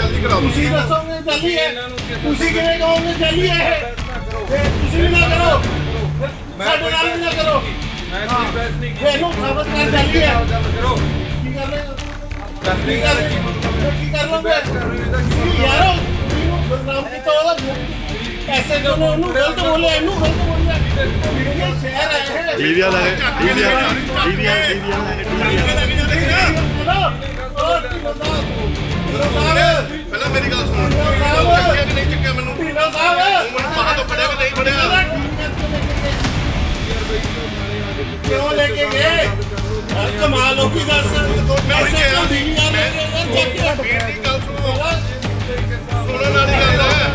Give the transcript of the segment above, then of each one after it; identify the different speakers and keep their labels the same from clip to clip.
Speaker 1: ਜਲਦੀ ਕਰਾਓ
Speaker 2: ਤੁਸੀਂ। ਦੱਸੋਗੇ ਜਲਦੀ ਹੈ। ਤੁਸੀਂ ਕਿਵੇਂ ਕਹੋਗੇ ਜਲਦੀ ਹੈ ਇਹ? ਤੁਸੀਂ ਵੀ ਨਾ ਕਰੋ। ਸਾਡੇ ਨਾਲ ਵੀ ਨਾ ਕਰੋ।
Speaker 3: ਮੈਂ ਕੋਈ ਬਹਿਸ ਨਹੀਂ
Speaker 2: ਫਿਰ ਇਹਨੂੰ ਸਾਬਤ ਕਰ ਜਲਦੀ ਹੈ।
Speaker 3: ਕਰੋ
Speaker 2: ਕੀ ਕਰ ਰਹੇ ਹੋ? ਕੀ ਕਰ ਰਹੇ ਹੋ? ਕੀ ਕਰ ਲੋਗੇ ਤੁਸੀਂ ਯਾਰੋ ਬਦਨਾਮ ਕੀਤਾ ਉਹਦਾ ਐਸੇ ਦੋਨੋਂ ਉਹਨੂੰ ਗਲਤ ਬੋਲਿਆ ਇਹਨੂੰ ਗਲਤ ਬੋਲਿਆ। ਸ਼ਹਿਰ ਹੈ? ਇਹ
Speaker 1: ਵੀਡੀਓ ਦਾ ਵੀਡੀਓ ਵੀਡੀਓ ਪਹਿਲਾਂ ਮੇਰੀ ਗੱਲ ਸੁਣੋ। ਚੱਕਿਆ ਕਿ ਨਹੀਂ ਚੱਕਿਆ ਮੈਨੂੰ? ਤੂੰ ਮੈਨੂੰ ਬਾਹਰ ਤੋਂ ਫੜਿਆ ਕਿ ਨਹੀਂ ਫੜਿਆ?
Speaker 2: ਕਿਉਂ ਲੈ ਕੇ ਗਏ? ਹਰ ਕਮਾਲ ਹੋ ਗਈ ਦੱਸ। ਪੈਸੇ ਕਿਉਂ ਦਿੱਲੀ ਆ
Speaker 1: ਮੈਂ
Speaker 2: ਚੱਕ
Speaker 1: ਵੀਰ ਦੀ ਗੱਲ ਸੁਣੋ। ਸੁਣਨ ਵਾਲੀ ਗੱਲ ਹੈ।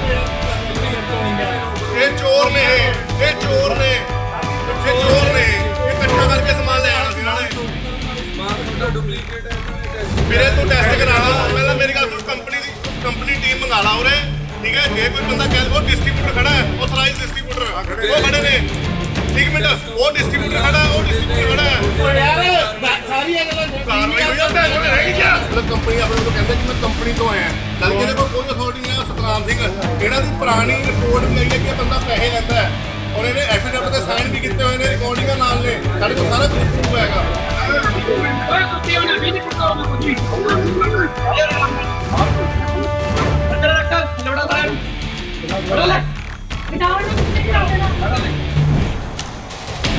Speaker 1: ਇਹ ਚੋਰ ਨੇ ਇਹ ਚੋਰ ਨੇ। ਇਹ ਚੋਰ ਨੇ। ਇਹ ਇਕੱਠਾ ਕਰਕੇ ਸਮਾਨ ਲੈ ਆਣਾ ਸੀ ਇਹਨਾਂ ਨੇ।
Speaker 3: ਮਾਰ
Speaker 1: ਵੀਰੇ ਤੂੰ ਟੈਸਟ ਜੇ ਕੋਈ ਬੰਦਾ ਕਹਿ ਉਹ ਡਿਸਟ੍ਰੀਬਿਊਟਰ ਖੜਾ ਹੈ ਆਥੋਰਾਈਜ਼ ਡਿਸਟ੍ਰੀਬਿਊਟਰ ਉਹ ਖੜੇ ਨੇ। ਠੀਕ ਮਿੰਟ ਉਹ ਡਿਸਟ੍ਰੀਬਿਊਟਰ ਖੜਾ ਹੈ ਉਹ ਡਿਸਟ੍ਰੀਬਿਊਟਰ ਖੜਾ ਹੈ।
Speaker 2: ਯਾਰ ਸਾਰੀਆਂ ਗੱਲਾਂ
Speaker 1: ਕਾਰਵਾਈ ਹੋਈ ਆ ਭੈਣ ਚੋਦ ਰਹਿ ਮਤਲਬ ਕੰਪਨੀ ਆਪਣੇ ਕੋਲ ਕਹਿੰਦੇ ਕਿ ਮੈਂ ਕੰਪਨੀ ਤੋਂ ਆਇਆ। ਨਾਲ ਇਹਦੇ ਕੋਲ ਕੋਈ ਅਥਾਰਟੀ ਨਹੀਂ ਆ ਸਤਨਾਮ ਸਿੰਘ। ਇਹਨਾਂ ਦੀ ਪੁਰਾਣੀ ਰਿਪੋਰਟ ਵੀ ਆਈ ਹੈ ਕਿ ਬੰਦਾ ਪੈਸੇ ਲੈਂਦਾ ਹੈ। ਔਰ ਇਹਨੇ ਐਫੀਡੇਵਿਟ ਤੇ ਸਾਈਨ ਵੀ ਕੀਤੇ ਹੋਏ ਨੇ ਰਿਕਾਰਡਿੰਗਾਂ ਨਾਲ ਨੇ। ਸਾਡੇ ਕੋਲ ਸਾਰਾ ਕੁਝ ਪ੍ਰੂਫ ਹੈਗਾ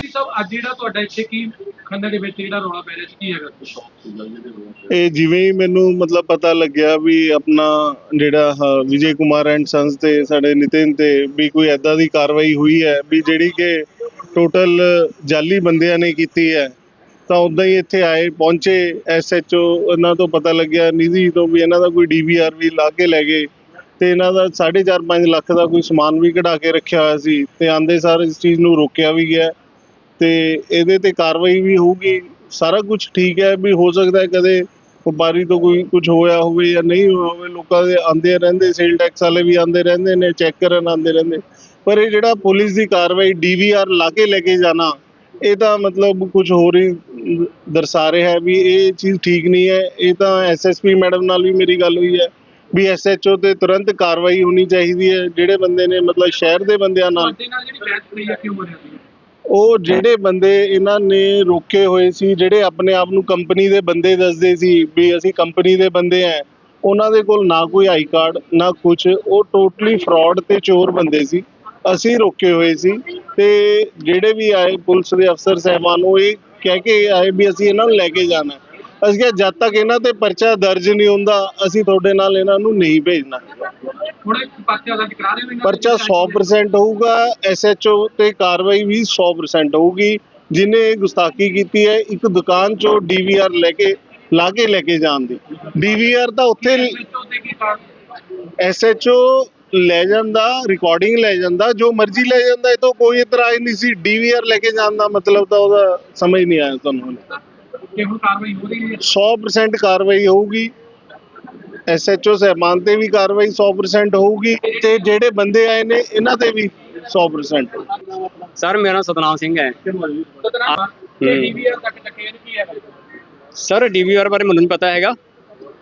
Speaker 4: ਸਭ ਅੱਜ ਜਿਹੜਾ ਤੁਹਾਡਾ ਇੱਥੇ ਕੀ ਖੰਨੇ ਦੇ ਵਿੱਚ ਜਿਹੜਾ ਰੌਲਾ ਪੈ ਰਿਹਾ ਸੀ ਕੀ ਹੈਗਾ?
Speaker 5: ਇਹ ਜਿਵੇਂ ਹੀ ਮੈਨੂੰ ਮਤਲਬ ਪਤਾ ਲੱਗਿਆ ਵੀ ਆਪਣਾ ਜਿਹੜਾ ਆਹ ਵਿਜੇ ਕੁਮਾਰ ਐਂਡ ਸੰਸ ਤੇ ਸਾਡੇ ਨਿਤਿਨ ਤੇ ਵੀ ਕੋਈ ਐਦਾਂ ਦੀ ਕਾਰਵਾਈ ਹੋਈ ਹੈ ਵੀ ਜਿਹੜੀ ਕਿ ਟੋਟਲ ਜਾਲੀ ਬੰਦਿਆਂ ਨੇ ਕੀਤੀ ਹੈ ਤਾਂ ਉਦਾਂ ਹੀ ਇੱਥੇ ਆਏ ਪਹੁੰਚੇ ਐਸਐਚਓ ਇਹਨਾਂ ਤੋਂ ਪਤਾ ਲੱਗਿਆ ਨਿਧੀ ਤੋਂ ਵੀ ਇਹਨਾਂ ਦਾ ਕੋਈ ਡੀਵੀਆਰ ਵੀ ਲਾ ਕੇ ਲੈ ਗਏ। ਤੇ ਇਹਨਾਂ ਦਾ 4.5 5 ਲੱਖ ਦਾ ਕੋਈ ਸਮਾਨ ਵੀ ਕਢਾ ਕੇ ਰੱਖਿਆ ਹੋਇਆ ਸੀ ਤੇ ਆਂਦੇ ਸਾਰ ਇਸ ਚੀਜ਼ ਨੂੰ ਰੋਕਿਆ ਵੀ ਗਿਆ। ਤੇ ਇਹਦੇ ਤੇ ਕਾਰਵਾਈ ਵੀ ਹੋਊਗੀ। ਸਾਰਾ ਕੁਝ ਠੀਕ ਹੈ ਵੀ ਹੋ ਸਕਦਾ ਹੈ ਕਦੇ ਵਪਾਰੀ ਤੋਂ ਕੋਈ ਕੁਝ ਹੋਇਆ ਹੋਵੇ ਜਾਂ ਨਹੀਂ ਹੋਇਆ ਹੋਵੇ। ਲੋਕਾਂ ਦੇ ਆਂਦੇ ਰਹਿੰਦੇ ਸੇਲ ਟੈਕਸ ਵਾਲੇ ਵੀ ਆਂਦੇ ਰਹਿੰਦੇ ਨੇ ਚੈੱਕ ਕਰਨ ਆਂਦੇ ਰਹਿੰਦੇ। ਪਰ ਇਹ ਜਿਹੜਾ ਪੁਲਿਸ ਦੀ ਕਾਰਵਾਈ ਡੀਵੀਆਰ ਲਾ ਕੇ ਲੈ ਕੇ ਜਾਣਾ, ਇਹ ਤਾਂ ਮਤਲਬ ਕੁਝ ਹੋਰ ਹੀ ਦਰਸਾ ਰਿਹਾ ਹੈ ਵੀ ਇਹ ਚੀਜ਼ ਠੀਕ ਨਹੀਂ ਹੈ। ਇਹ ਤਾਂ ਐਸਐਸਪੀ ਮੈਡਮ ਨਾਲ ਵੀ ਮੇਰੀ ਗੱਲ ਹੋਈ ਹੈ। ਵੀ ਐਸਐਚਓ ਤੇ ਤੁਰੰਤ ਕਾਰਵਾਈ ਹੋਣੀ ਚਾਹੀਦੀ ਹੈ। ਜਿਹੜੇ ਬੰਦੇ ਨੇ ਮਤਲਬ ਸ਼ਹਿਰ ਦੇ ਬੰਦਿਆਂ ਨਾਲ
Speaker 4: ਤੁਹਾਡੇ ਨਾਲ ਜਿਹੜੀ ਬਹਿਸ ਹੋਈ ਹੈ ਕਿਉਂ ਹੋ ਰਹੀ ਸੀ?
Speaker 5: ਉਹ ਜਿਹੜੇ ਬੰਦੇ ਇਹਨਾਂ ਨੇ ਰੋਕੇ ਹੋਏ ਸੀ ਜਿਹੜੇ ਆਪਣੇ ਆਪ ਨੂੰ ਕੰਪਨੀ ਦੇ ਬੰਦੇ ਦੱਸਦੇ ਸੀ ਵੀ ਅਸੀਂ ਕੰਪਨੀ ਦੇ ਬੰਦੇ ਆ ਉਹਨਾਂ ਦੇ ਕੋਲ ਨਾ ਕੋਈ ਆਈ ਕਾਰਡ ਨਾ ਕੁਝ ਉਹ ਟੋਟਲੀ ਫਰਾਡ ਤੇ ਚੋਰ ਬੰਦੇ ਸੀ। ਅਸੀਂ ਰੋਕੇ ਹੋਏ ਸੀ ਤੇ ਜਿਹੜੇ ਵੀ ਆਏ ਪੁਲਿਸ ਦੇ ਅਫਸਰ ਸਹਿਬਾਨ ਉਹ ਇਹ ਕਹਿ ਕੇ ਆਏ ਵੀ ਅਸੀਂ ਇਹਨਾਂ ਨੂੰ ਲੈ ਕੇ ਜਾਣਾ। ਅਸੀਂ ਕਿਹਾ ਜਦ ਤੱਕ ਇਹਨਾਂ ਤੇ ਪਰਚਾ ਦਰਜ ਨਹੀਂ ਹੁੰਦਾ ਅਸੀਂ ਤੁਹਾਡੇ ਨਾਲ ਇਹਨਾਂ ਨੂੰ ਨਹੀਂ ਭੇਜਣਾ।
Speaker 4: ਹੁਣ ਪਰਚਾ ਦਰਜ ਕਰਾ ਰਹੇ ਹੋ ਇਹਨਾਂ
Speaker 5: ਪਰਚਾ 100% ਹੋਊਗਾ ਐਸਐਚਓ ਤੇ ਕਾਰਵਾਈ ਵੀ 100% ਹੋਊਗੀ। ਜਿਨੇ ਗੁਸਤਾਖੀ ਕੀਤੀ ਹੈ ਇੱਕ ਦੁਕਾਨ ਚੋਂ ਡੀਵੀਆਰ ਲੈ ਕੇ ਲਾ ਕੇ ਲੈ ਕੇ ਜਾਣ ਦੀ। ਡੀਵੀਆਰ ਤਾਂ ਉੱਥੇ ਐਸਐਚਓ ਲੈ ਜਾਂਦਾ ਰਿਕਾਰਡਿੰਗ ਲੈ ਜਾਂਦਾ ਜੋ ਮਰਜ਼ੀ ਲੈ ਜਾਂਦਾ ਇਹ ਤਾਂ ਕੋਈ ਇਤਰਾਜ਼ ਨਹੀਂ ਸੀ। ਡੀਵੀਆਰ ਲੈ ਕੇ ਜਾਣ ਦਾ ਮਤਲਬ ਤਾਂ ਉਹਦਾ ਸਮਝ ਨਹੀਂ ਆਇਆ ਤੁਹਾਨੂੰ
Speaker 4: ਕਿ ਹੁਣ ਕਾਰਵਾਈ ਹੋ ਰਹੀ ਹੈ?
Speaker 5: 100% ਕਾਰਵਾਈ ਹੋਊਗੀ। ਐਸਐਚਓ ਸਹਿਬਾਨ ਤੇ ਵੀ ਕਾਰਵਾਈ 100% ਹੋਊਗੀ ਤੇ ਜਿਹੜੇ ਬੰਦੇ ਆਏ ਨੇ ਇਹਨਾਂ ਤੇ ਵੀ 100%
Speaker 6: ਸਰ ਮੇਰਾ ਨਾਮ ਸਤਨਾਮ ਸਿੰਘ ਹੈ।
Speaker 4: ਸਤਨਾਮ ਇਹ ਡੀਵੀਆਰ ਤੱਕ ਚੱਕੇ ਇਹਨੂੰ ਕੀ ਹੈ?
Speaker 6: ਸਰ ਡੀਵੀਆਰ ਬਾਰੇ ਮੈਨੂੰ ਨਹੀਂ ਪਤਾ ਹੈਗਾ।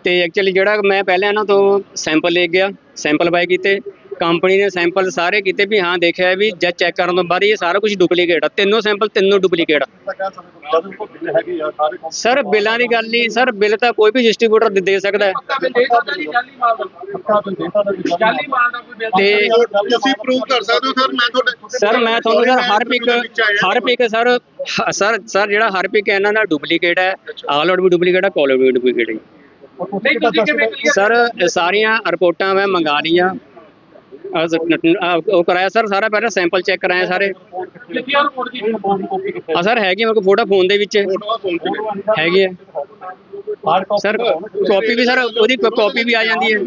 Speaker 6: ਤੇ ਐਕਚੁਅਲੀ ਜਿਹੜਾ ਮੈਂ ਪਹਿਲਾਂ ਇਹਨਾਂ ਤੋਂ ਸੈਂਪਲ ਲੈ ਗਿਆ ਸੈਂਪਲ ਬਾਈ ਕੀਤੇ ਕੰਪਨੀ ਨੇ ਸੈਂਪਲ ਸਾਰੇ ਕੀਤੇ ਵੀ ਹਾਂ ਦੇਖਿਆ ਵੀ ਜਦ ਚੈੱਕ ਕਰਨ ਤੋਂ ਬਾਅਦ ਇਹ ਸਾਰਾ ਕੁਝ ਡੁਪਲੀਕੇਟ ਆ। ਤਿੰਨੋਂ ਸੈਂਪਲ ਤਿੰਨੋਂ ਡੁਪਲੀਕੇਟ ਸਰ ਬਿੱਲਾਂ ਦੀ ਗੱਲ ਨਹੀਂ ਸਰ ਬਿੱਲ ਤਾਂ ਕੋਈ ਵੀ ਡਿਸਟ੍ਰੀਬਿਊਟਰ ਦੇ- ਦੇ ਸਕਦਾ ਹੈ। ਤੇ
Speaker 1: ਤੁਸੀਂ ਪ੍ਰੂਵ ਕਰ ਹੋ ਸਰ ਮੈਂ ਤੁਹਾਡੇ
Speaker 6: ਸਰ ਮੈਂ ਤੁਹਾਨੂੰ ਸਰ ਹਰ ਪਿਕ ਹਰ ਪਿਕ ਸਰ ਸਰ ਸਰ ਜਿਹੜਾ ਹਰ ਪਿਕ ਇਹਨਾਂ ਦਾ ਡੁਪਲੀਕੇਟ ਹੈ। ਆਲ ਆਊਟ ਵੀ ਡੁਪਲੀਕੇਟ ਹੈ ਕਾਲ ਆਊਟ ਵੀ ਡੁਪਲੀਕੇਟ ਹੈ
Speaker 4: ਨਹੀਂ ਤੁਸੀਂ ਕਿਵੇਂ clear
Speaker 6: ਸਰ ਸਾਰੀਆਂ ਰਿਪੋਰਟਾਂ ਮੈਂ ਮੰਗਾ ਲਈਆਂ। ਉਹ ਕਰਾਇਆ ਸਰ, ਸਾਰਾ ਪਹਿਲਾਂ ਸੈਂਪਲ ਚੈੱਕ ਕਰਾਇਆ ਸਾਰੇ।
Speaker 4: ਕਿੱਥੇ ਰਿਪੋਰਟ ਦੀ
Speaker 6: ਆ ਸਰ, ਹੈਗੀ ਮੇਰੇ ਕੋਲ ਫੋਟੋ ਫੋਨ ਦੇ ਵਿੱਚ। ਹੈਗੀ ਹੈ ਸਰ ਕਾਪੀ ਵੀ ਸਰ, ਉਹਦੀ ਕਾਪੀ ਵੀ ਆ ਜਾਂਦੀ ਹੈ।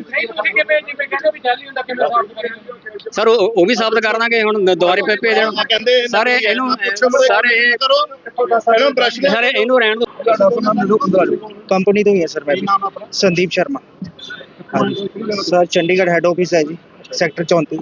Speaker 6: ਸਰ, ਉਹ ਵੀ ਸਾਬਤ ਕਰ ਦਾਂਗੇ, ਹੁਣ ਦੁਬਾਰੇ ਪੇ ਭੇਜਣ
Speaker 1: ਕਹਿੰਦੇ
Speaker 6: ਸਰ ਇਹਨੂੰ, ਸਰ, ਇਹ
Speaker 1: ਇਹਨੂੰ ਬ੍ਰਸ਼
Speaker 6: ਸਰ ਇਹਨੂੰ ਰਹਿਣ ਦਿਓ।
Speaker 7: ਕੰਪਨੀ ਤੋਂ ਹੀ ਹੈ, ਸਰ, ਮੈਂ Sandeep Sharma. Sir, Chandigarh head office ਹੈ ਜੀ। ਸੈਕਟਰ 34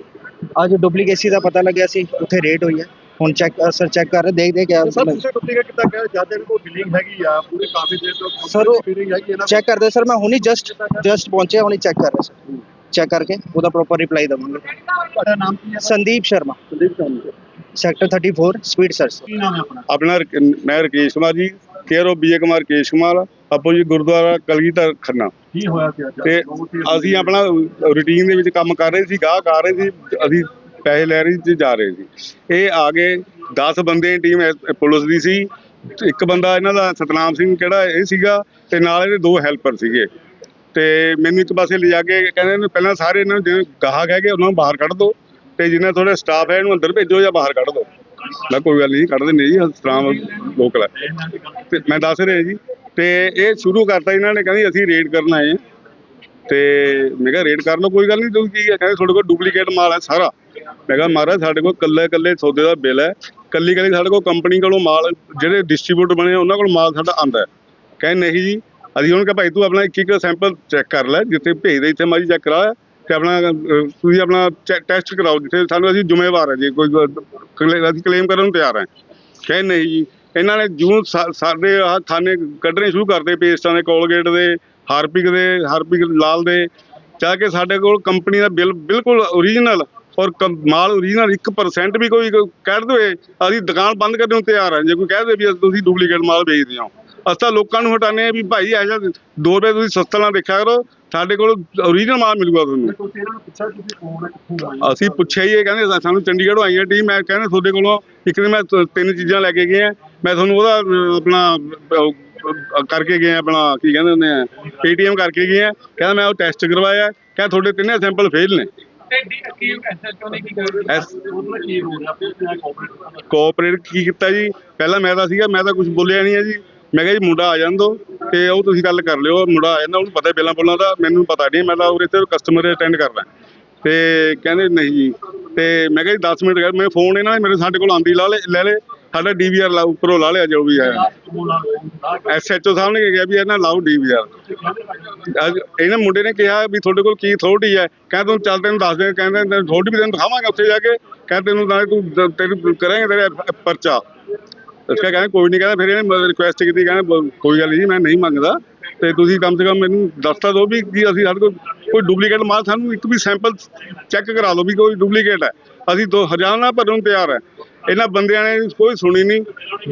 Speaker 7: ਅੱਜ ਡੁਪਲੀਕੇਸੀ ਦਾ ਪਤਾ ਲੱਗਿਆ ਸੀ ਉੱਥੇ ਰੇਡ ਹੋਈ ਹੈ। ਹੁਣ ਚੈੱਕ ਸਰ ਚੈੱਕ ਕਰ ਰਹੇ ਦੇਖਦੇ ਕਿਆ
Speaker 8: ਸਰ ਤੁਸੀਂ ਡੁਪਲੀਕੇਟ ਕਿੱਦਾਂ ਕਹਿ? ਜੱਜ ਦੇ ਕੋਲ ਬਿਲਿੰਗ ਹੈਗੀ ਆ ਪੂਰੀ ਕਾਫੀ ਦੇਰ ਤੋਂ
Speaker 7: Sir, ਉਹ-
Speaker 8: ਬਿਲਿੰਗ ਹੈਗੀ ਇਹਨਾਂ
Speaker 7: ਚੈੱਕ ਕਰਦੇ ਸਰ ਮੈਂ ਹੁਣੀ ਜਸਟ ਜਸਟ ਪਹੁੰਚਿਆ ਹੁਣੀ ਚੈੱਕ ਕਰ ਰਿਹਾ ਸਰ ਚੈੱਕ ਕਰਕੇ ਉਹਦਾ ਪ੍ਰੋਪਰ ਰਿਪਲਾਈ ਦਵਾਂਗੇ।
Speaker 8: ਤੁਹਾਡਾ ਨਾਮ ਕੀ ਹੈ?
Speaker 7: Sandeep Sharma.
Speaker 8: Sandeep Chand
Speaker 7: sector 34 speed search
Speaker 8: ਕੀ ਨਾਮ ਹੈ ਆਪਣਾ?
Speaker 9: ਆਪਣਾ ਰਕ- ਮੈਂ ਰਕੇਸ਼ ਕੁਮਾਰ ਜੀ ਕੇਅਰ ਆਫ ਵਿਜੇ ਕੁਮਾਰ ਕੇਸ਼ ਕੁਮਾਰ ਆਪੋ ਜੀ ਗੁਰਦੁਆਰਾ ਕਲਗੀਧਰ ਖੰਨਾ।
Speaker 8: ਕੀ ਹੋਇਆ ਸੀ
Speaker 9: ਤੇ ਅਸੀਂ ਆਪਣਾ ਰੂਟੀਨ ਦੇ ਵਿੱਚ ਕੰਮ ਕਰ ਰਹੇ ਸੀ ਗਾਹਕ ਆ ਰਹੇ ਸੀ ਅਸੀਂ ਪੈਸੇ ਲੈ ਰਹੇ ਸੀ ਜਾ ਰਹੇ ਸੀ। ਇਹ ਆ ਗਏ 10 ਬੰਦੇ ਟੀਮ ਪੁਲਿਸ ਦੀ ਸੀ। ਇੱਕ ਬੰਦਾ ਇਹਨਾਂ ਦਾ ਸਤਨਾਮ ਸਿੰਘ ਕਿਹੜਾ ਇਹ ਸੀਗਾ ਤੇ ਨਾਲ ਇਹਦੇ ਦੋ ਹੈਲਪਰ ਸੀਗੇ। ਤੇ ਮੈਨੂੰ ਇੱਕ ਪਾਸੇ ਲਿਜਾ ਕੇ ਕਹਿੰਦੇ ਨੇ ਪਹਿਲਾਂ ਸਾਰੇ ਇਹਨਾਂ ਨੂੰ ਜਿਹੜੇ ਗਾਹਕ ਹੈਗੇ ਉਹਨਾਂ ਨੂੰ ਬਾਹਰ ਕੱਢ ਦਿਓ ਤੇ ਜਿੰਨਾ ਥੋੜਾ ਸਟਾਫ ਹੈ ਇਹਨੂੰ ਅੰਦਰ ਭੇਜੋ ਜਾਂ ਬਾਹਰ ਕੱਢ ਦਿਓ ਮੈਂ ਕੋਈ ਗੱਲ ਨਹੀਂ ਕੱਢ ਦਿੰਦੇ ਜੀ ਸਤਨਾਮ ਲੋਕਲ ਹੈ ਤੇ ਮੈਂ ਦੱਸ ਰਿਹਾ ਜੀ, ਤੇ ਇਹ ਸ਼ੁਰੂ ਕਰਤਾ ਇਹਨਾਂ ਨੇ, ਕਹਿੰਦੇ ਅਸੀਂ ਰੇਡ ਕਰਨ ਆਏ ਹਾਂ। ਤੇ ਮੈਂ ਕਿਹਾ ਰੇਡ ਕਰ ਕੋਈ ਗੱਲ ਨਹੀਂ ਤੁਸੀਂ ਕੀ ਹੈ ਕਹਿੰਦੇ ਤੁਹਾਡੇ ਕੋਲ ਡੁਪਲੀਕੇਟ ਮਾਲ ਹੈ ਸਾਰਾ। ਮੈਂ ਕਿਹਾ ਮਹਾਰਾਜ, ਸਾਡੇ ਕੋਲ ਕੱਲੇ ਕੱਲੇ ਸੌਦੇ ਦਾ ਬਿੱਲ ਹੈ। ਕੱਲੀ ਕੱਲੀ ਸਾਡੇ ਕੋਲ ਕੰਪਨੀ ਕੋਲੋਂ ਮਾਲ, ਜਿਹੜੇ ਡਿਸਟ੍ਰੀਬਿਊਟਰ ਬਣੇ ਉਹਨਾਂ ਕੋਲ ਮਾਲ ਸਾਡਾ ਆਂਦਾ ਹੈ। ਕਹਿੰਦੇ ਨਹੀਂ ਜੀ, ਅਸੀਂ ਉਹਨਾਂ ਕਿਹਾ, ਭਾਈ ਤੂੰ ਆਪਣਾ ਇੱਕ ਇੱਕ ਸੈਂਪਲ ਚੈੱਕ ਕਰ ਲੈ, ਜਿੱਥੇ ਭੇਜਦੇ ਇੱਥੇ ਮਾਜੀ ਚੈੱਕ ਕਰਾ। ਤੇ ਆਪਣਾ ਅਹ, ਤੁਸੀਂ ਆਪਣਾ ਟੈਸਟ ਕਰਾਓ ਜਿੱਥੇ ਸਾਨੂੰ ਅਸੀਂ ਜ਼ਿੰਮੇਵਾਰ ਹੈ ਜੀ ਕੋਈ ਕਲੇ- ਅਸੀਂ ਕਲੇਮ ਕਰਨ ਨੂੰ ਤਿਆਰ ਹਾਂ। ਕਹਿੰਦੇ ਨਹੀਂ ਜੀ। ਇਹਨਾਂ ਨੇ ਜੂਨ ਸਾ- ਸਾਡੇ ਆਹ ਖਾਨੇ ਕੱਢਣੇ ਸ਼ੁਰੂ ਕਰਦੇ ਪੇਸਟਾਂ ਦੇ ਕੋਲਗੇਟ ਦੇ ਹਾਰਪਿਕ ਦੇ ਹਾਰਪਿਕ ਲਾਲ ਦੇ। ਚਾਹ ਕੇ ਸਾਡੇ ਕੋਲ ਕੰਪਨੀ ਦਾ ਬਿੱਲ ਬਿਲਕੁਲ ਓਰੀਜਨਲ ਔਰ ਕੰ- ਮਾਲ ਓਰੀਜਨਲ 1% ਵੀ ਕੋਈ ਕਹਿ ਦੇਵੇ ਅਸੀਂ ਦੁਕਾਨ ਬੰਦ ਕਰਨ ਨੂੰ ਤਿਆਰ ਹਾਂ। ਜੇ ਕੋਈ ਕਹਿ ਦੇਵੇ ਵੀ ਅਸੀਂ- ਤੁਸੀਂ ਡੁਪਲੀਕੇਟ ਮਾਲ ਵੇਚਦੇ ਹੋ। ਅਸੀਂ ਤਾਂ ਲੋਕਾਂ ਨੂੰ ਹਟਾਉਂਦੇ ਆ ਵੀ ਭਾਈ ਇਹ ਜਿਹਾ 2 ਰੁਪਏ ਤੁਸੀਂ ਸਸਤਾ ਨਾ ਦੇਖਿਆ ਕਰੋ ਸਾਡੇ ਕੋਲ ਓਰੀਜਨਲ ਮਾਲ ਮਿਲੂਗਾ ਤੁਹਾਨੂੰ।
Speaker 8: ਤੁਸੀਂ ਇਹਨਾਂ ਨੂੰ ਪੁੱਛਿਆ ਤੁਸੀਂ ਫੋਨ ਕਿੱਥੋਂ ਆਏ
Speaker 9: ਅਸੀਂ ਪੁੱਛਿਆ ਹੀ ਇਹ ਕਹਿੰਦੇ ਸਾਨੂੰ ਚੰਡੀਗੜ੍ਹੋਂ ਆਈ ਹੈ ਟੀਮ ਮੈਂ ਕਹਿੰਦੇ ਤੁਹਾਡੇ ਕੋਲੋਂ ਇੱਕ ਦਿਨ ਮੈਂ ਤ- ਤਿੰਨ ਚੀਜ਼ਾਂ ਲੈ ਕੇ ਗਿਆ ਮੈਂ ਤੁਹਾਨੂੰ ਉਹਦਾ ਅਹ, ਆਪਣਾ ਅਹ, ਅਹ, ਕਰਕੇ ਗਿਆ ਆਪਣਾ ਕੀ ਕਹਿੰਦੇ ਹੁੰਦੇ ਆ ਪੇਟੀਐਮ ਕਰਕੇ ਗਿਆ ਕਹਿੰਦਾ ਮੈਂ ਉਹ ਟੈਸਟ ਕਰਵਾਇਆ ਕਹਿੰਦਾ ਤੁਹਾਡੇ ਤਿੰਨੇ ਸੈਂਪਲ ਫੇਲ ਨੇ।
Speaker 4: ਤੇ ਡੀ ਕੀ ਐਸਐਚਓ ਨੇ ਕੀ ਕਰ
Speaker 9: ਐਸ
Speaker 8: ਉਹਦਾ ਕੀ ਹੋ ਗਿਆ? ਫਿਰ ਤੁਸੀਂ ਕੋਆਪਰੇਟ
Speaker 9: ਕੋਆਪਰੇਟ ਕੀ ਕੀਤਾ ਜੀ? ਪਹਿਲਾਂ ਮੈਂ ਤਾਂ ਸੀਗਾ ਮੈਂ ਤਾਂ ਕੁਝ ਬੋਲਿਆ ਨਹੀਂ ਹੈ ਜੀ। ਮੈਂ ਕਿਹਾ ਜੀ ਮੁੰਡਾ ਆ ਜਾਣ ਦੋ ਤੇ ਉਹ ਤੁਸੀਂ ਗੱਲ ਕਰ ਲਿਓ, ਮੁੰਡਾ ਆ ਜਾਂਦਾ, ਉਹਨੂੰ ਪਤਾ ਬਿੱਲਾਂ ਬੋਲਾਂ ਦਾ, ਮੈਨੂੰ ਪਤਾ ਨਹੀਂ, ਮੈਂ ਤਾਂ ਉਰੇ ਤੇ ਕਸਟਮਰ ਅਟੈਂਡ ਕਰਦਾ ਤੇ ਕਹਿੰਦੇ ਨਹੀਂ ਜੀ, ਤੇ ਮੈਂ ਕਿਹਾ ਜੀ 10 ਮਿੰਟ ਮੈਂ ਫੋਨ ਇਹਨਾਂ ਨੇ ਮੇਰੇ ਸਾਡੇ ਕੋਲ ਆਂਦੀ ਲਾ ਲੈ ਲੈ ਲੈ, ਸਾਡਾ ਡੀਵੀਆਰ ਲਾ ਉੱਪਰੋਂ ਲਾ ਲਿਆ ਜੋ ਵੀ ਹੈ ਐਸਐਚਓ ਸਾਹਿਬ ਨੇ ਕਿਹਾ ਵੀ ਇਹਨਾਂ ਲਾਓ ਡੀਵੀਆਰ ਅੱਜ ਇਹਨਾਂ ਮੁੰਡੇ ਨੇ ਕਿਹਾ ਵੀ ਤੁਹਾਡੇ ਕੋਲ ਕੀ ਅਥਾਰਟੀ ਹੈ ਕਹਿੰਦੇ ਤੈਨੂੰ ਚੱਲ ਤੈਨੂੰ ਦੱਸ ਦੇ, ਕਹਿੰਦੇ ਅਥਾਰਟੀ ਵੀ ਤੈਨੂੰ ਦਿਖਾਵਾਂਗੇ ਉੱਥੇ ਜਾ ਕੇ ਕਹਿੰਦੇ ਤੈਨੂੰ ਨਾਲੇ ਤੂੰ ਦ- ਕਰਾਂਗੇ ਤੇਰਾ ਪਰਚਾ। ਇਸ ਕਾ ਕਹਿੰਦੇ ਕੋਈ ਨਹੀਂ ਕਹਿੰਦਾ ਫਿਰ ਇਹਨੇ ਰਿਕੁਐਸਟ ਕੀਤੀ, ਕਹਿੰਦੇ ਕੋਈ ਗੱਲ ਨਹੀਂ ਜੀ, ਮੈਂ ਨਹੀਂ ਮੰਗਦਾ। ਤੇ ਤੁਸੀਂ ਕਮ ਸੇ ਕਮ ਮੈਨੂੰ ਦੱਸ ਤਾਂ ਦਿਓ ਵੀ ਕੀ ਅਸੀਂ ਸਾਡੇ ਕੋਲ ਕੋਈ ਡੁਪਲੀਕੇਟ ਮਾਲ ਸਾਨੂੰ ਇੱਕ ਵੀ ਸੈਂਪਲ ਚੈੱਕ ਕਰਾ ਲਓ ਵੀ ਕੋਈ ਡੁਪਲੀਕੇਟ ਹੈ। ਅਸੀਂ ਦੋ ਹਜ਼ਾਰਾਂ ਨਾਲ ਭਰਨ ਨੂੰ ਤਿਆਰ ਹੈ। ਇਹਨਾਂ ਬੰਦਿਆਂ ਨੇ ਕੋਈ ਸੁਣੀ ਨਹੀਂ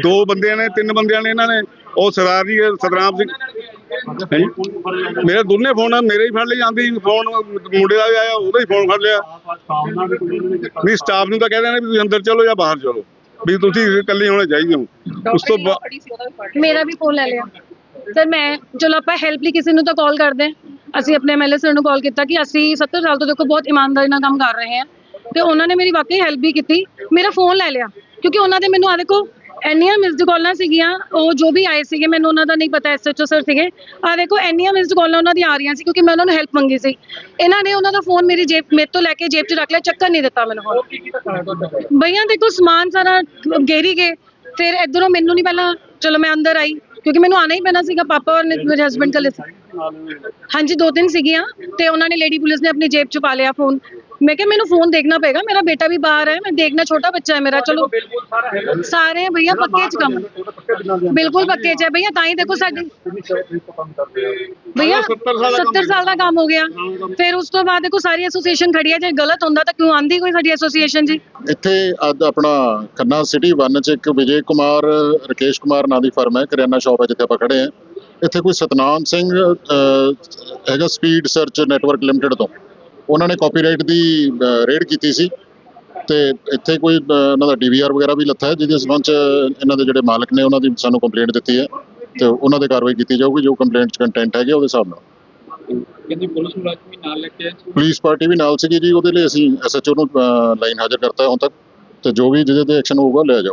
Speaker 9: ਦੋ ਬੰਦਿਆਂ ਨੇ, ਤਿੰਨ ਬੰਦਿਆਂ ਨੇ ਇਹਨਾਂ ਨੇ। ਉਹ ਸਰਦਾਰ ਜੀ ਸਤਨਾਮ ਸਿੰਘ ਮੇਰੇ ਦੋਨੇ ਫੋਨ ਮੇਰੇ ਹੀ ਫੜ ਲਈ ਜਾਂਦੀ ਫੋਨ ਮੁੰਡੇ ਦਾ ਵੀ ਆਇਆ, ਉਹਦਾ ਹੀ ਫੋਨ ਫੜ ਲਿਆ। ਨਹੀਂ ਸਟਾਫ ਨੂੰ ਤਾਂ ਕਹਿੰਦੇ ਨੇ ਵੀ ਤੁਸੀਂ ਅੰਦਰ ਚਲੋ ਜਾਂ ਬਾਹਰ ਚਲੋ। ਵੀ ਤੁਸੀਂ ਇਕੱਲੇ ਹੋਣੇ ਚਾਹੀਦੇ ਹੋ। ਉਸ ਤੋਂ ਬਾਅਦ
Speaker 10: ਮੇਰਾ ਵੀ ਫੋਨ ਲੈ ਲਿਆ। ਸਰ ਮੈਂ ਚਲੋ ਆਪਾਂ ਹੈਲਪ ਲਈ ਕਿਸੇ ਨੂੰ ਤਾਂ ਕਾਲ ਕਰਦੇ ਹਾਂ। ਅਸੀਂ ਆਪਣੇ ਐਮਐਲਏ ਸਰ ਨੂੰ ਕਾਲ ਕੀਤਾ ਕਿ ਅਸੀਂ 70 ਸਾਲ ਤੋਂ ਦੇਖੋ ਬਹੁਤ ਇਮਾਨਦਾਰੀ ਨਾਲ ਕੰਮ ਕਰ ਰਹੇ ਹਾਂ। ਤੇ ਉਹਨਾਂ ਨੇ ਮੇਰੀ ਵਾਕਈ ਹੈਲਪ ਵੀ ਕੀਤੀ। ਮੇਰਾ ਫੋਨ ਲੈ ਲਿਆ। ਕਿਉਂਕਿ ਉਹਨਾਂ ਦੇ ਮੈਨੂੰ ਆ ਦੇਖੋ ਇੰਨੀਆਂ ਮਿਸਡ ਕਾਲਾਂ ਸੀਗੀਆਂ, ਉਹ ਜੋ ਵੀ ਆਏ ਸੀਗੇ, ਮੈਨੂੰ ਉਹਨਾਂ ਦਾ ਨਹੀਂ ਪਤਾ ਐਸਐਚਓ ਸਰ ਸੀਗੇ। ਆ ਦੇਖੋ, ਇੰਨੀਆਂ ਮਿਸਡ ਕਾਲਾਂ ਉਹਨਾਂ ਦੀਆਂ ਆ ਰਹੀਆਂ ਸੀ, ਕਿਉਂਕਿ ਮੈਂ ਉਹਨਾਂ ਨੂੰ ਹੈਲਪ ਮੰਗੀ ਸੀ। ਇਹਨਾਂ ਨੇ ਉਹਨਾਂ ਦਾ ਫੋਨ ਮੇਰੀ ਜੇਬ, ਮੇਰੇ ਤੋਂ ਲੈ ਕੇ ਜੇਬ 'ਚ ਰੱਖ ਲਿਆ, ਚੱਕਰ ਨਹੀਂ ਦਿੱਤਾ ਮੈਨੂੰ ਫੋਨ ਭਈਆ ਦੇਖੋ, ਸਮਾਨ ਸਾਰਾ ਗੇਰੀ ਗਏ। ਫਿਰ ਇਧਰੋਂ ਮੈਨੂੰ ਨਹੀਂ ਪਹਿਲਾਂ, ਚਲੋ ਮੈਂ ਅੰਦਰ ਆਈ, ਕਿਉਂਕਿ ਮੈਨੂੰ ਆਣਾ ਹੀ ਪੈਣਾ ਸੀਗਾ, ਪਾਪਾ ਔਰ ਮੇਰੇ ਹਸਬੰਡ ਕੱਲੇ ਹਾਂਜੀ, ਦੋ ਤਿੰਨ ਸੀਗੀਆਂ, ਤੇ ਉਹਨਾਂ ਨੇ ਲੇਡੀ ਪੁਲਿਸ ਨੇ ਆਪਣੀ ਜੇਬ ਚ ਪਾ ਲਿਆ ਫੋਨ ਮੈਂ ਕਿਹਾ ਮੈਨੂੰ ਫੋਨ ਦੇਖਣਾ ਪਏਗਾ ਮੇਰਾ ਬੇਟਾ ਵੀ ਬਾਹਰ ਹੈ ਮੈਂ ਦੇਖਣਾ ਛੋਟਾ ਬੱਚਾ ਹੈ ਮੇਰਾ ਚਲੋ।
Speaker 4: ਬਿਲਕੁਲ ਸਾਰਾ
Speaker 10: ਸਾਰੇ ਭਈਆ ਪੱਕੇ ਚ ਕੰਮ ਬਿਲਕੁਲ ਪੱਕੇ ਚ ਹੈ ਭਈਆ ਤਾਂ ਹੀ ਦੇਖੋ ਸਾਡੀ ਭਈਆ 70 ਸਾਲ ਦਾ ਕੰਮ ਹੋ। ਗਿਆ। ਫਿਰ ਉਸ ਤੋਂ ਬਾਅਦ ਦੇਖੋ ਸਾਰੀ ਐਸੋਸੀਏਸ਼ਨ ਖੜੀ ਹੈ ਜੇ ਗਲਤ ਹੁੰਦਾ ਤਾਂ ਕਿਉਂ ਆਂਦੀ ਕੋਈ ਸਾਡੀ ਐਸੋਸੀਏਸ਼ਨ ਜੀ?
Speaker 11: ਇੱਥੇ ਅੱਜ ਆਪਣਾ ਖੰਨਾ ਸਿਟੀ 1 ਚ ਇੱਕ ਵਿਜੇ ਕੁਮਾਰ ਰਕੇਸ਼ ਕੁਮਾਰ ਨਾਂ ਦੀ ਫਰਮ ਹੈ ਕਰਿਆਨਾ ਸ਼ਾਪ ਹੈ ਜਿੱਥੇ ਆਪਾਂ ਖੜੇ ਹਾਂ। ਇੱਥੇ ਕੋਈ ਸਤਨਾਮ ਸਿੰਘ ਹੈਗਾ ਸਪੀਡ ਸਰਚ ਨੈਟਵਰਕ ਲਿਮਟਿਡ ਤੋਂ। ਉਹਨਾਂ ਨੇ ਕਾਪੀਰਾਈਟ ਦੀ ਰੇਡ ਕੀਤੀ ਸੀ ਤੇ ਇੱਥੇ ਕੋਈ ਇਹਨਾਂ ਦਾ ਡੀਵੀਆਰ ਵਗੈਰਾ ਵੀ ਲੱਥਾ ਹੈ ਜਿਹਦੇ ਸੰਬੰਧ ਚ ਇਹਨਾਂ ਦੇ ਜਿਹੜੇ ਮਾਲਕ ਨੇ ਉਹਨਾਂ ਦੀ ਸਾਨੂੰ ਕੰਪਲੇਂਟ ਦਿੱਤੀ ਹੈ ਤੇ ਉਹਨਾਂ ਦੇ ਕਾਰਵਾਈ ਕੀਤੀ ਜਾਊਗੀ ਜੋ ਕੰਪਲੇਂਟ ਚ ਕੰਟੈਂਟ ਹੈਗੇ ਉਹਦੇ ਹਿਸਾਬ ਨਾਲ।
Speaker 4: ਕਿੰਨੀ ਪੁਲਿਸ ਮੁਲਾਜ਼ਮ ਨਾਲ ਲੈ ਕੇ
Speaker 11: ਪੁਲਿਸ ਪਾਰਟੀ ਵੀ ਨਾਲ ਸੀਗੀ ਜੀ ਉਹਦੇ ਲਈ ਅਸੀਂ ਐਸਐਚਓ ਨੂੰ ਲਾਈਨ ਹਾਜ਼ਰ ਕਰਤਾ ਹੁਣ ਤੱਕ ਤੇ ਜੋ ਵੀ ਜਿਹਦੇ ਤੇ ਐਕਸ਼ਨ ਹੋਊਗਾ ਲਿਆ ਜਾਊ